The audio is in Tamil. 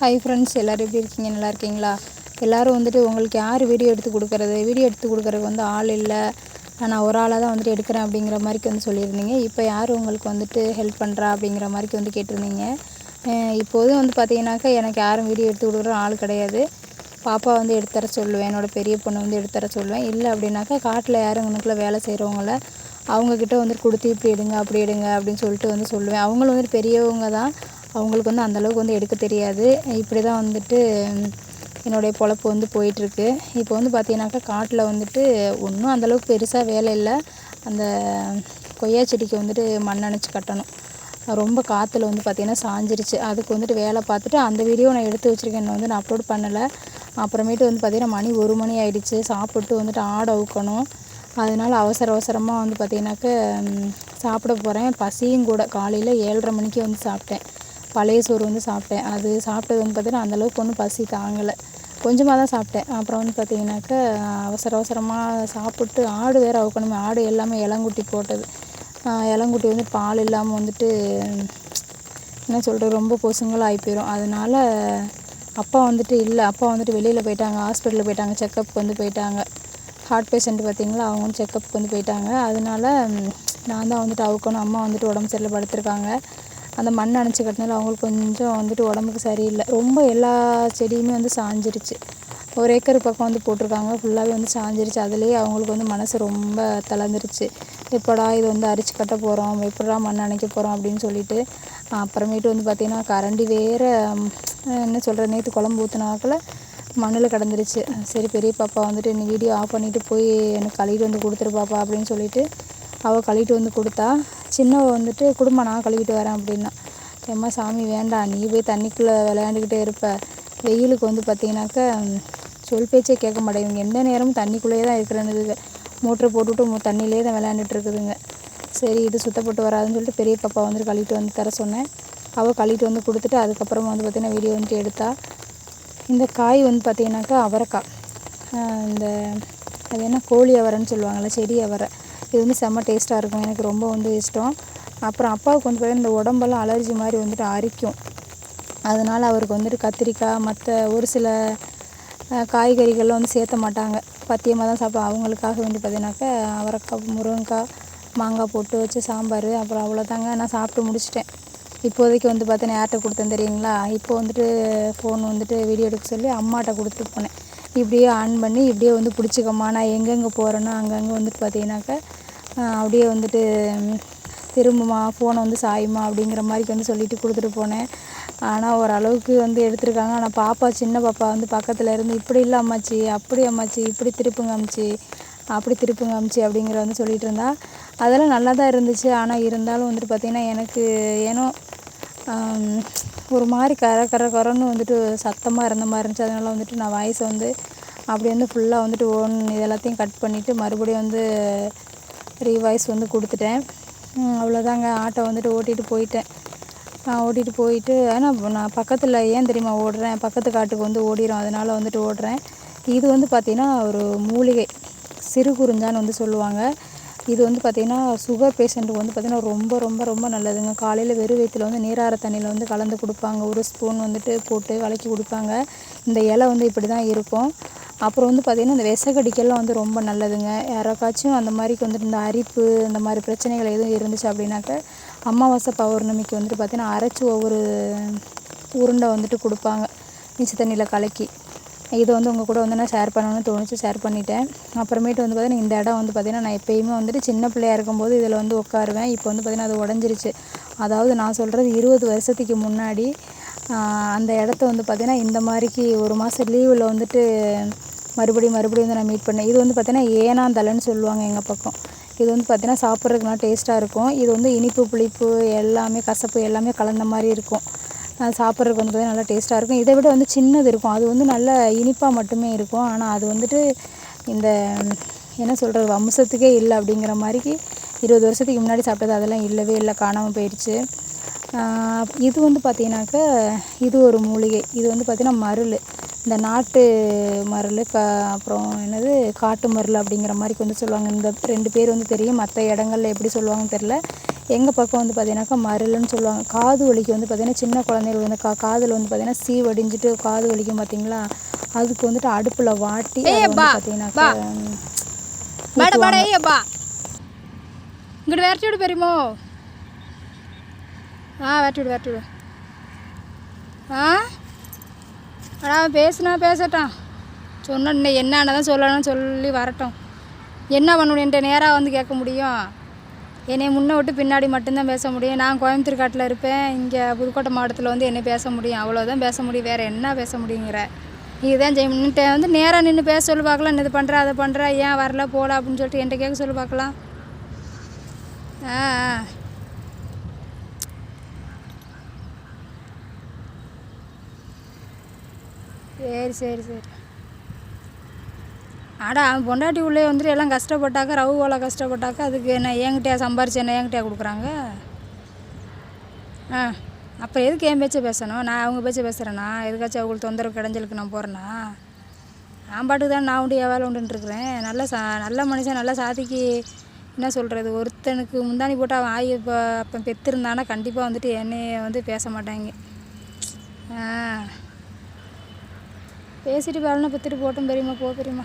ஹாய் ஃப்ரெண்ட்ஸ் எல்லோரும் எப்படி இருக்கீங்க? நல்லா இருக்கீங்களா? எல்லோரும் வந்துட்டு உங்களுக்கு யார் வீடியோ எடுத்து கொடுக்குறது? வீடியோ எடுத்து கொடுக்குறதுக்கு வந்து ஆள் இல்லை. நான் ஒரு ஆளாக தான் வந்துட்டு எடுக்கிறேன் அப்படிங்கிற மாதிரிக்கு வந்து சொல்லியிருந்தீங்க. இப்போ யார் உங்களுக்கு வந்துட்டு ஹெல்ப் பண்ணுறா அப்படிங்கிற மாதிரிக்கு வந்து கேட்டிருந்தீங்க. இப்போதும் வந்து பார்த்தீங்கன்னாக்கா எனக்கு யாரும் வீடியோ எடுத்து கொடுக்குற ஆள் கிடையாது. பாப்பா வந்து எடுத்து தர சொல்லுவேன். என்னோடய பெரிய பொண்ணு வந்து எடுத்து தர சொல்லுவேன். இல்லை அப்படின்னாக்கா காட்டில் யாரும் இங்கனக்குள்ள வேலை செய்கிறவங்கள அவங்கக்கிட்ட வந்துட்டு கொடுத்து இப்படி எடுங்க அப்படி எடுங்க அப்படின்னு சொல்லிட்டு வந்து சொல்லுவேன். அவங்களும் வந்துட்டு பெரியவங்க தான். அவங்களுக்கு வந்து அந்தளவுக்கு வந்து எடுக்க தெரியாது. இப்படி தான் வந்துட்டு என்னுடைய பொழப்பு வந்து போயிட்டுருக்கு. இப்போ வந்து பார்த்தீங்கன்னாக்கா காட்டில் வந்துட்டு ஒன்றும் அந்தளவுக்கு பெருசாக வேலை இல்லை. அந்த கொய்யா செடிக்கு வந்துட்டு மண் அணைச்சி கட்டணும். ரொம்ப காற்றுல வந்து பார்த்திங்கன்னா சாஞ்சிருச்சு. அதுக்கு வந்துட்டு வேலை பார்த்துட்டு அந்த வீடியோ நான் எடுத்து வச்சுருக்கேன். இன்னும் வந்து நான் அப்லோட் பண்ணலை. அப்புறமேட்டு வந்து பார்த்திங்கன்னா மணி ஒரு மணி ஆயிடுச்சு. சாப்பிட்டு வந்துட்டு ஆடை அவுக்கணும். அதனால அவசர அவசரமாக வந்து பார்த்திங்கனாக்க சாப்பிட போகிறேன் பசியும் கூட. காலையில் ஏழரை மணிக்கு வந்து சாப்பிட்டேன். பழைய சோறு வந்து சாப்பிட்டேன். அது சாப்பிட்டது வந்து பார்த்திங்கன்னா அந்தளவுக்கு ஒன்றும் பசி தாங்கலை. கொஞ்சமாக தான் சாப்பிட்டேன். அப்புறம் வந்து பார்த்திங்கனாக்கா அவசர அவசரமாக சாப்பிட்டு ஆடு வேறு அவுக்கணுமே. ஆடு எல்லாமே இளங்குட்டி போட்டது. இளங்குட்டி வந்து பால் இல்லாமல் வந்துட்டு என்ன சொல்கிறது ரொம்ப பொசுங்களாக ஆகி போயிடும் அதனால அப்பா வந்துட்டு இல்லை. அப்பா வந்துட்டு வெளியில் போயிட்டாங்க. ஹாஸ்பிட்டலில் போயிட்டாங்க. செக்கப் வந்து போயிட்டாங்க. ஹார்ட் பேஷண்ட் பார்த்தீங்களா அவங்க செக்கப்புக்கு வந்து போயிட்டாங்க. அதனால நான் தான் வந்துட்டு அவுக்கணும். அம்மா வந்துட்டு உடம்பு சரியில்லை படுத்திருக்காங்க. அந்த மண் அணைச்சி கட்டினால அவங்களுக்கு கொஞ்சம் வந்துட்டு உடம்புக்கு சரியில்லை. ரொம்ப எல்லா செடியுமே வந்து சாஞ்சிருச்சு. ஒரு ஏக்கர் பக்கம் வந்து போட்டிருக்காங்க. ஃபுல்லாகவே வந்து சாஞ்சிருச்சு. அதுலேயே அவங்களுக்கு வந்து மனசு ரொம்ப தளர்ந்துருச்சு. எப்படா இது வந்து அரிச்சு கட்ட போகிறோம் எப்படா மண் அணைக்க போகிறோம் அப்படின்னு சொல்லிட்டு அப்புறமேட்டு வந்து பார்த்திங்கன்னா கரண்டி வேறு என்ன சொல்கிற நேற்று குழம்பு ஊற்றினாக்கில் மண்ணில் கிடந்துருச்சு. சரி பெரிய பாப்பா வந்துட்டு இன்னும் வீடியோ ஆஃப் பண்ணிவிட்டு போய் எனக்கு கழுவிட்டு வந்து கொடுத்துரு பாப்பா அப்படின்னு சொல்லிட்டு அவள் கழுவிட்டு வந்து கொடுத்தா சின்னவ வந்துட்டு குடும்பம் நான் கழுவிட்டு வரேன் அப்படின்னா. ஏம்மா சாமி வேண்டாம். நீ போய் தண்ணிக்குள்ளே விளையாண்டுக்கிட்டே இருப்ப. வெயிலுக்கு வந்து பார்த்தீங்கன்னாக்கா சொல் பேச்சே கேட்க மாட்டேங்குதுங்க எந்த நேரமும் தண்ணிக்குள்ளேயே தான் இருக்கிறேன்னுதுங்க மோட்ரு போட்டுவிட்டு தண்ணியிலே தான் விளையாண்டுட்டு இருக்குதுங்க. சரி இது சுத்தப்பட்டு வராதுன்னு சொல்லிட்டு பெரிய பாப்பா வந்துட்டு கழுவிட்டு வந்து தர சொன்னேன். அவள் கழுவிட்டு வந்து கொடுத்துட்டு அதுக்கப்புறமா வந்து பார்த்திங்கன்னா வீடியோ வந்துட்டு எடுத்தா. இந்த காய் வந்து பார்த்தீங்கன்னாக்கா அவரைக்காய். இந்த அது என்ன கோழி அவரைன்னு சொல்லுவாங்கள்ல செடி அவரை. இது வந்து செம்ம டேஸ்ட்டாக இருக்கும். எனக்கு ரொம்ப வந்து இஷ்டம். அப்புறம் அப்பாவுக்கு வந்து பார்த்தீங்கன்னா இந்த உடம்பெல்லாம் அலர்ஜி மாதிரி வந்துட்டு அரிக்கும். அதனால் அவருக்கு வந்துட்டு கத்திரிக்காய் மற்ற ஒரு சில காய்கறிகள்லாம் வந்து சேர்த்த மாட்டாங்க. பத்தியமாக தான் சாப்பிடுவோம் அவங்களுக்காக வேண்டி பார்த்தீங்கன்னாக்கா அவரைக்காய் முருங்கைக்காய் மாங்காய் போட்டு வச்சு சாம்பார் அப்புறம் அவ்வளோதாங்க நான் சாப்பிட்டு முடிச்சிட்டேன். இப்போதைக்கு வந்து பார்த்தீங்கன்னா யார்கிட்ட கொடுத்தேன் தெரியுங்களா? இப்போ வந்துட்டு ஃபோன் வந்துட்டு வீடியோ எடுக்க சொல்லி அம்மாட்ட கொடுத்துட்டு போனேன். இப்படியே ஆன் பண்ணி இப்படியே வந்து பிடிச்சிக்கம்மா. நான் எங்கெங்கே போகிறேனோ அங்கங்கே வந்துட்டு பார்த்தீங்கன்னாக்கா அப்படியே வந்துட்டு திரும்புமா ஃபோனை வந்து சாயுமா அப்படிங்கிற மாதிரி வந்து சொல்லிட்டு கொடுத்துட்டு போனேன். ஆனால் ஓரளவுக்கு வந்து எடுத்திருக்காங்க. ஆனால் பாப்பா சின்ன பாப்பா வந்து பக்கத்தில் இருந்து இப்படி இல்லை அம்மாச்சி அப்படி அம்மாச்சி இப்படி திருப்புங்க அம்மாச்சி அப்படி திருப்புங்க அமிச்சி அப்படிங்கிற வந்து சொல்லிகிட்டு இருந்தா. அதெல்லாம் நல்லா தான் இருந்துச்சு. ஆனால் இருந்தாலும் வந்துட்டு பார்த்திங்கன்னா எனக்கு ஏனோ ஒரு மாதிரி கர கர கரன்னு வந்துட்டு சத்தமாக இருந்த மாதிரி இருந்துச்சு. அதனால வந்துட்டு நான் வாய்ஸ் வந்து அப்படி வந்து ஃபுல்லாக வந்துட்டு ஓன் இது எல்லாத்தையும் கட் பண்ணிவிட்டு மறுபடியும் வந்து ரீவாய்ஸ் வந்து கொடுத்துட்டேன். அவ்வளோதாங்க ஆட்டோ வந்துட்டு ஓட்டிகிட்டு போயிட்டேன். நான் ஓட்டிகிட்டு போயிட்டு ஆனால் நான் பக்கத்தில் ஏன் தெரியுமா ஓடுறேன்? பக்கத்து காட்டுக்கு வந்து ஓடிடும் அதனால் வந்துட்டு ஓடுறேன். இது வந்து பார்த்திங்கன்னா ஒரு மூலிகை சிறு குறிஞ்சான்னு வந்து சொல்லுவாங்க. இது வந்து பார்த்திங்கன்னா சுகர் பேஷண்ட்டுக்கு வந்து பார்த்திங்கன்னா ரொம்ப ரொம்ப ரொம்ப நல்லதுங்க. காலையில் வெறும் வயிற்றுல வந்து நீரார தண்ணியில் வந்து கலந்து கொடுப்பாங்க. ஒரு ஸ்பூன் வந்துட்டு போட்டு கலக்கி கொடுப்பாங்க. இந்த இலை வந்து இப்படி தான் இருக்கும். அப்புறம் வந்து பார்த்திங்கன்னா இந்த விசகடிக்கெல்லாம் வந்து ரொம்ப நல்லதுங்க. யாராக்காச்சும் அந்த மாதிரிக்கு வந்துட்டு இந்த அரிப்பு இந்த மாதிரி பிரச்சனைகள் எதுவும் இருந்துச்சு அப்படின்னாக்க அமாவாசை பௌர்ணமிக்கு வந்துட்டு பார்த்திங்கன்னா அரைச்சி ஒவ்வொரு உருண்டை வந்துட்டு கொடுப்பாங்க. மிச்ச தண்ணியில் கலக்கி. இது வந்து உங்கள் கூட வந்து நான் ஷேர் பண்ணணும்னு தோணுச்சு ஷேர் பண்ணிட்டேன். அப்புறமேட்டு வந்து பார்த்திங்கன்னா இந்த இடம் வந்து பார்த்திங்கன்னா நான் எப்பயுமே வந்துட்டு சின்ன பிள்ளையாக இருக்கும்போது இதில் வந்து உட்காருவேன். இப்போ வந்து பார்த்திங்கன்னா அது உடஞ்சிருச்சு. அதாவது நான் சொல்கிறது இருபது வருஷத்துக்கு முன்னாடி அந்த இடத்த வந்து பார்த்திங்கன்னா இந்த மாதிரிக்கு ஒரு மாதம் லீவில் வந்துட்டு மறுபடியும் மறுபடியும் வந்து நான் மீட் பண்ணேன். இது வந்து பார்த்திங்கன்னா ஏனாந்தலைன்னு சொல்லுவாங்க எங்கள் பக்கம். இது வந்து பார்த்திங்கன்னா சாப்பிட்றதுக்குலாம் டேஸ்ட்டாக இருக்கும். இது வந்து இனிப்பு புளிப்பு எல்லாமே கசப்பு எல்லாமே கலந்த மாதிரி இருக்கும். சாப்பிட்றதுக்கு வந்து நல்லா டேஸ்ட்டாக இருக்கும். இதை விட வந்து சின்னது இருக்கும். அது வந்து நல்ல இனிப்பாக மட்டுமே இருக்கும். ஆனால் அது வந்துட்டு இந்த என்ன சொல்கிறது வம்சத்துக்கே இல்லை அப்படிங்கிற மாதிரிக்கு இருபது வருஷத்துக்கு முன்னாடி சாப்பிட்டது அதெல்லாம் இல்லவே இல்லை. காணாமல் போயிடுச்சு. இது வந்து பார்த்திங்கனாக்கா இது ஒரு மூலிகை. இது வந்து பார்த்திங்கன்னா மருள். இந்த நாட்டு மருள் க அப்புறம் என்னது காட்டு மருள் அப்படிங்கிற மாதிரி வந்து சொல்லுவாங்க. இந்த ரெண்டு பேர் வந்து தெரியும். மற்ற இடங்கள்ல எப்படி சொல்லுவாங்கன்னு தெரில எங்கள் பக்கம் வந்து பார்த்தீங்கன்னாக்கா மருளுன்னு சொல்லுவாங்க. காது வலிக்கு வந்து பார்த்திங்கன்னா சின்ன குழந்தைகள் வந்து கா காதில் வந்து பார்த்திங்கன்னா சீ வடிஞ்சிட்டு காது வலிக்கும் பார்த்தீங்களா அதுக்கு வந்துட்டு அடுப்பில் வாட்டி பார்த்தீங்கன்னாக்கா இங்கிட்டு விரட்டி விடு பெரியமோ ஆ விரட்டி விடு விரட்டி விடு. ஆ? அடா பேசினா பேசட்டான் சொன்ன இன்னும் சொல்லணும்னு சொல்லி வரட்டும். என்ன பண்ணணும் என்கிட்ட நேராக வந்து கேட்க முடியும். என்னை முன்னே விட்டு பின்னாடி மட்டும்தான் பேச முடியும். நான் கோயம்புத்தூர் காட்டில் இருப்பேன். இங்கே புதுக்கோட்டை மாவட்டத்தில் வந்து என்ன பேச முடியும். அவ்வளோதான் பேச முடியும். வேறு என்ன பேச முடியுங்கிற. இதுதான் செய்ய நின்றுட்டு வந்து நேராக நின்று பேச சொல்லி பார்க்கலாம். இது பண்ணுற அதை பண்ணுற ஏன் வரல போகல அப்படின்னு சொல்லிட்டு என்கிட்ட கேட்க சொல்லி பார்க்கலாம். ஆ. சரி சரி சரி. ஆடா அவன் பொண்டாட்டி உள்ளே வந்துட்டு எல்லாம் கஷ்டப்பட்டாக்கா ரவு போல கஷ்டப்பட்டாக்கா அதுக்கு என்ன என்கிட்டயா சம்பாரிச்சு என்ன என்கிட்டயா கொடுக்குறாங்க? ஆ அப்போ எதுக்கு என் பேச்சை பேசணும்? நான் அவங்க பேச்சை பேசுகிறேன்னா எதுக்காச்சும் அவங்களுக்கு தொந்தரவு கிடைஞ்சலுக்கு நான் போகிறேன்னா நான் பாட்டுக்கு தான் நான் உண்டு என் வேலை உண்டுன்ட்டுருக்குறேன் நல்ல சா நல்ல மனுஷன் நல்ல சாதிக்கு என்ன சொல்கிறது ஒருத்தனுக்கு முந்தானி போட்டு அவன் ஆகி இப்போ அப்போ பெற்றிருந்தானா கண்டிப்பாக வந்துட்டு என்னைய வந்து பேச மாட்டாங்க. ஆ. பேசிட்டு வேலைன்னா பெற்றுட்டு போட்டோம் பெரியம்மா. போ பெரியம்மா.